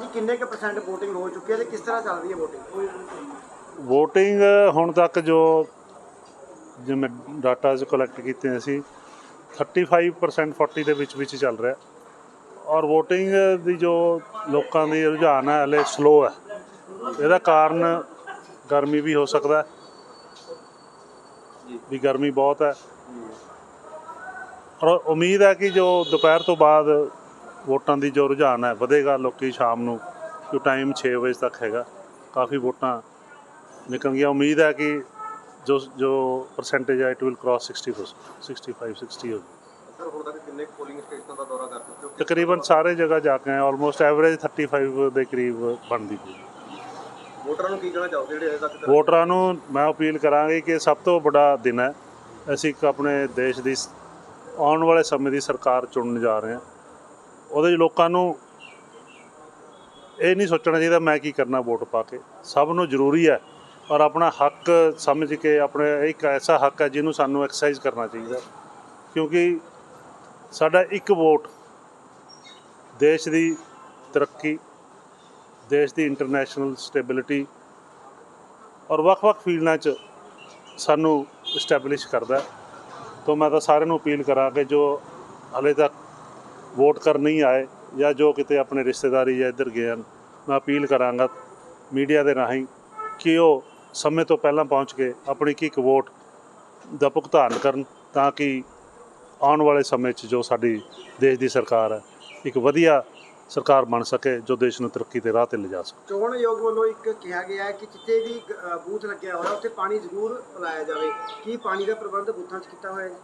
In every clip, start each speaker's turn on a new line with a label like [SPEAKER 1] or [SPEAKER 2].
[SPEAKER 1] ਜੀ ਕਿੰਨੇ ਕੁ ਪਰਸੈਂਟ VOTING ਹੋ ਚੁੱਕੀ ਹੈ ਤੇ ਕਿਸ ਤਰ੍ਹਾਂ ਚੱਲ ਰਹੀ ਹੈ VOTING?
[SPEAKER 2] VOTING ਹੁਣ ਤੱਕ ਜੋ ਜਿਵੇਂ ਡਾਟਾ ਜ ਕਲੈਕਟ ਕੀਤੇ ਅਸੀਂ 35% 40 ਦੇ ਵਿੱਚ ਵਿੱਚ ਚੱਲ ਰਿਹਾ। ਔਰ VOTING ਦੀ ਜੋ ਲੋਕਾਂ ਦੀ ਰੁਝਾਨ ਹੈ, ਹਲੇ ਸਲੋ ਹੈ। ਇਹਦਾ ਕਾਰਨ ਗਰਮੀ ਵੀ ਹੋ ਸਕਦਾ ਹੈ। ਵੀ ਗਰਮੀ ਬਹੁਤ ਹੈ। ਔਰ ਉਮੀਦ ਹੈ ਕਿ ਜੋ ਦੁਪਹਿਰ ਤੋਂ ਬਾਅਦ ਵੋਟਾਂ ਦੀ ਜੋ ਰੁਝਾਨ ਹੈ ਵਧੇਗਾ ਲੋਕੀ ਸ਼ਾਮ ਨੂੰ ਜੋ ਟਾਈਮ 6 ਵਜੇ ਤੱਕ ਹੈਗਾ। ਕਾਫੀ ਵੋਟਾਂ ਨਿਕਲਣਗੀਆਂ। ਉਮੀਦ ਹੈ ਕਿ ਜੋ ਜੋ ਪਰਸੈਂਟੇਜ ਹੈ ਇਟ ਵਿਲ ਕ੍ਰਾਸ 60% 65 60 ਹੋ
[SPEAKER 3] ਸਰ ਹੁਣ ਤੱਕ ਕਿੰਨੇ ਪੋਲਿੰਗ ਸਟੇਸ਼ਨਾਂ ਦਾ ਦੌਰਾ ਕਰ ਚੁੱਕੇ ਹੋ?
[SPEAKER 2] ਤਕਰੀਬਨ ਸਾਰੇ ਜਗ੍ਹਾ ਜਾ ਕੇ ਆਏ। ਆਲਮੋਸਟ ਐਵਰੇਜ 35 ਦੇ ਕਰੀਬ ਬਣਦੀ ਪਈ
[SPEAKER 3] ਵੋਟਰਾਂ ਨੂੰ ਕੀ ਕਹਿਣਾ ਚਾਹੋਗੇ ਜਿਹੜੇ ਅਜੇ ਤੱਕ
[SPEAKER 2] ਵੋਟਰਾਂ ਨੂੰ ਮੈਂ ਅਪੀਲ ਕਰਾਂਗੀ ਕਿ ਸਭ ਤੋਂ ਵੱਡਾ ਦਿਨ ਹੈ। ਅਸੀਂ ਆਪਣੇ ਦੇਸ਼ ਦੀ ਆਉਣ ਵਾਲੇ ਸਮੇਂ ਦੀ ਸਰਕਾਰ ਚੁਣਨ ਜਾ ਰਹੇ ਹਾਂ। ਉਹਦੇ 'ਚ ਲੋਕਾਂ ਨੂੰ ਇਹ ਨਹੀਂ ਸੋਚਣਾ ਚਾਹੀਦਾ ਮੈਂ ਕੀ ਕਰਨਾ ਵੋਟ ਪਾ ਕੇ ਸਭ ਨੂੰ ਜ਼ਰੂਰੀ ਹੈ ਔਰ ਆਪਣਾ ਹੱਕ ਸਮਝ ਕੇ, ਆਪਣੇ ਇੱਕ ਐਸਾ ਹੱਕ ਹੈ ਜਿਹਨੂੰ ਸਾਨੂੰ ਐਕਸਰਸਾਈਜ਼ ਕਰਨਾ ਚਾਹੀਦਾ ਕਿਉਂਕਿ ਸਾਡਾ ਇੱਕ ਵੋਟ ਦੇਸ਼ ਦੀ ਤਰੱਕੀ, ਦੇਸ਼ ਦੀ ਇੰਟਰਨੈਸ਼ਨਲ ਸਟੇਬਿਲਿਟੀ ਔਰ ਵੱਖ-ਵੱਖ ਫੀਲਡਾਂ 'ਚ ਸਾਨੂੰ ਇਸਟੈਬਲਿਸ਼ ਕਰਦਾ ਹੈ। ਮੈਂ ਤਾਂ ਸਾਰਿਆਂ ਨੂੰ ਅਪੀਲ ਕਰਾਂ ਕਿ ਜੋ ਹਲੇ ਤੱਕ ਵੋਟ ਕਰਨ ਨਹੀਂ ਆਏ ਜਾਂ ਜੋ ਕਿਤੇ ਆਪਣੇ ਰਿਸ਼ਤੇਦਾਰੀ ਜਾਂ ਇੱਧਰ ਗਏ ਹਨ, ਮੈਂ ਅਪੀਲ ਕਰਾਂਗਾ ਮੀਡੀਆ ਦੇ ਰਾਹੀਂ ਕਿ ਉਹ ਸਮੇਂ ਤੋਂ ਪਹਿਲਾਂ ਪਹੁੰਚ ਕੇ ਆਪਣੀ ਇੱਕ ਇੱਕ ਵੋਟ ਦਾ ਭੁਗਤਾਨ ਕਰਨ ਤਾਂ ਕਿ ਆਉਣ ਵਾਲੇ ਸਮੇਂ 'ਚ ਜੋ ਸਾਡੀ ਦੇਸ਼ ਦੀ ਸਰਕਾਰ ਹੈ, ਇੱਕ ਵਧੀਆ ਸਰਕਾਰ ਬਣ ਸਕੇ ਜੋ ਦੇਸ਼ ਨੂੰ ਤਰੱਕੀ ਦੇ ਰਾਹ ਤੇ ਲਿਜਾ ਸਕੇ।
[SPEAKER 1] ਚੋਣ ਆਯੋਗ ਵੱਲੋਂ ਇੱਕ ਕਿਹਾ ਗਿਆ ਹੈ ਕਿ ਜਿੱਥੇ ਵੀ ਬੂਥ ਲੱਗਿਆ ਹੋਇਆ, ਉੱਥੇ ਪਾਣੀ ਜ਼ਰੂਰ ਪਿਲਾਇਆ ਜਾਵੇ। ਕੀ ਪਾਣੀ ਦਾ ਪ੍ਰਬੰਧ ਬੂਥਾਂ 'ਚ ਕੀਤਾ ਹੋਇਆ ਹੈ?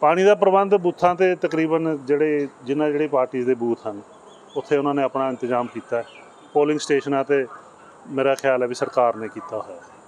[SPEAKER 2] ਪਾਣੀ ਦਾ ਪ੍ਰਬੰਧ ਬੂਥਾਂ ਤੇ ਤਕਰੀਬਨ ਜਿਹੜੇ, ਜਿਨ੍ਹਾਂ ਜਿਹੜੇ ਪਾਰਟੀਆਂ ਦੇ ਬੂਥ ਹਨ, ਉੱਥੇ ਉਹਨਾਂ ਨੇ ਆਪਣਾ ਇੰਤਜ਼ਾਮ ਕੀਤਾ ਹੈ। ਪੋਲਿੰਗ ਸਟੇਸ਼ਨਾਂ ਤੇ ਮੇਰਾ ਖਿਆਲ ਹੈ ਵੀ ਸਰਕਾਰ ਨੇ ਕੀਤਾ ਹੋਇਆ ਹੈ।